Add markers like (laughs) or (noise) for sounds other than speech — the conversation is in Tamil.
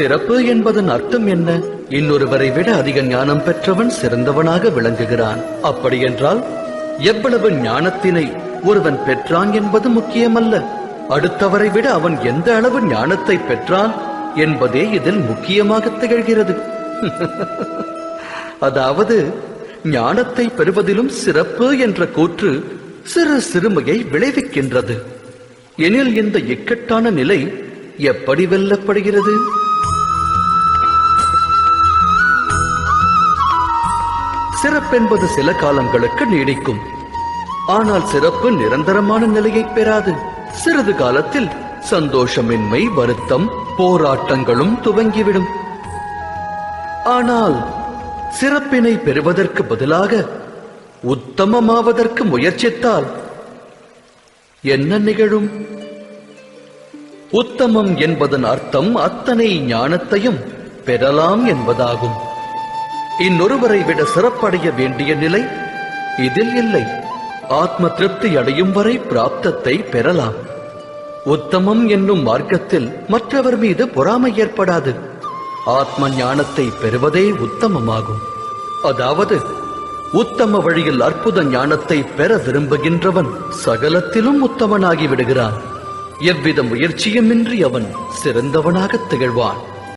சிறப்பு என்பதன் அர்த்தம் என்ன? இன்னொருவரை விட அதிக ஞானம் பெற்றவன் சிறந்தவனாக விளங்குகிறான். அப்படியென்றால் எவ்வளவு ஞானத்தினை ஒருவன் பெற்றான் என்பது முக்கியமல்ல. அடுத்தவரை விட அவன் எந்த அளவு ஞானத்தை பெற்றான் என்பதே இதில் முக்கியமாக திகழ்கிறது. (laughs) அதாவது ஞானத்தை பெறுவதிலும் சிறப்பு என்ற கூற்று சிறு சிறுமையை விளைவிக்கின்றது. எனில் இந்த இக்கட்டான நிலை எப்படி வெல்லப்படுகிறது? சிறப்பென்பது சில காலங்களுக்கு நீடிக்கும். ஆனால் சிறப்பு நிரந்தரமான நிலையை பெறாது. சிறிது காலத்தில் சந்தோஷமின்மை வருத்தம் போராட்டங்களும் துவங்கிவிடும். ஆனால் சிறப்பினை பெறுவதற்கு பதிலாக உத்தமமாவதற்கு முயற்சித்தால் என்ன நிகழும்? உத்தமம் என்பதன் அர்த்தம் அத்தனை ஞானத்தையும் பெறலாம் என்பதாகும். இன்னொருவரை விட சிறப்படைய வேண்டிய நிலை இதில் இல்லை. ஆத்ம திருப்தி அடையும் வரை பிராப்தத்தை பெறலாம். உத்தமம் என்னும் மார்க்கத்தில் மற்றவர் மீது பொறாமை ஏற்படாது. ஆத்ம ஞானத்தை பெறுவதே உத்தமமாகும். அதாவது உத்தம வழியில் அற்புத ஞானத்தை பெற விரும்புகின்றவன் சகலத்திலும் உத்தமனாகி விடுகிறான். எவ்வித முயற்சியுமின்றி அவன் சிறந்தவனாக திகழ்வான்.